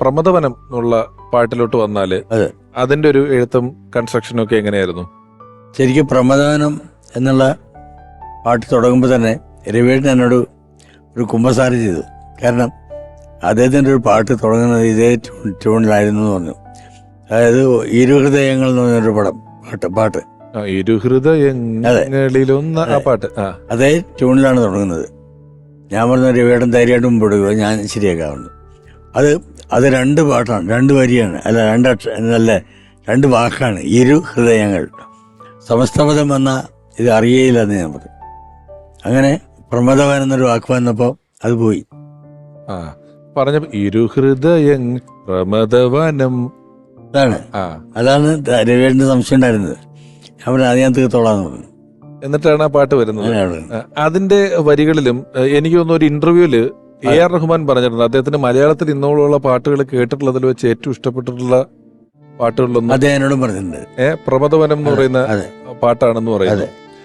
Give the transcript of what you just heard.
പ്രമദവനം എന്നുള്ള പാട്ടിലോട്ട് വന്നാൽ അതെ. അതിന്റെ ഒരു എഴുത്തും കൺസ്ട്രക്ഷനും ഒക്കെ എങ്ങനെയായിരുന്നു? ശരിക്കും പ്രമദവനം എന്നുള്ള പാട്ട് തുടങ്ങുമ്പോൾ തന്നെ രവിയേട്ടൻ എന്നോട് ഒരു കുമ്പസാരം ചെയ്തു. കാരണം അദ്ദേഹത്തിന്റെ ഒരു പാട്ട് തുടങ്ങുന്നത് ഇതേ ട്യൂൺ ട്യൂണിലായിരുന്നു എന്ന് പറഞ്ഞു. അതായത് ഇരുഹൃദയങ്ങൾ എന്ന് പറഞ്ഞൊരു പടം പാട്ട് പാട്ട്. ആ, ഇരുഹൃദയങ്ങളിലൊന്ന ആ പാട്ട് ആ. അതേ ട്യൂണിലാണ് തുടങ്ങുന്നത്. ഞാൻ പറഞ്ഞ രവിയേട്ടൻ ധൈര്യമായിട്ട് മുമ്പോട്ട് ഞാൻ ശരിയാക്കാറുണ്ട്. അത് അത് രണ്ട് പാട്ടാണ് രണ്ട് വരിയാണ്. അല്ല രണ്ട് അല്ല രണ്ട് വാക്കാണ്. ഇരു ഹൃദയങ്ങൾ. സമസ്തപദം വന്ന ഇത് അറിയയില്ലെന്ന് ഞാൻ പറയും അങ്ങനെ പ്രമദവൻ എന്നൊരു വാക്ക് വന്നപ്പോൾ അത് പോയി. ആ പറഞ്ഞ ഇരുഹൃദയ പ്രമദവനം. അതാണ് അതാണ് രവിയേട്ടന്റെ സംശയം ഉണ്ടായിരുന്നത്. പറഞ്ഞു അത് ഞാൻ തീർത്തോളാന്ന് പറഞ്ഞു. എന്നിട്ടാണ് ആ പാട്ട് വരുന്നത്. അതിന്റെ വരികളിലും എനിക്ക് തോന്നുന്നു ഒരു ഇന്റർവ്യൂൽ എ ആർ റഹ്മാൻ പറഞ്ഞിട്ടുണ്ട്. അദ്ദേഹത്തിന് മലയാളത്തിൽ ഇന്നോളമുള്ള പാട്ടുകൾ കേട്ടിട്ടുള്ളതിൽ വെച്ച് ഏറ്റവും ഇഷ്ടപ്പെട്ടിട്ടുള്ള പാട്ടുകളിലൊന്നും അദ്ദേഹം എന്നോടും പറഞ്ഞിട്ടുണ്ട്. ഏഹ് പ്രമദവനം എന്ന് പറയുന്ന പാട്ടാണെന്ന് പറയുന്നത്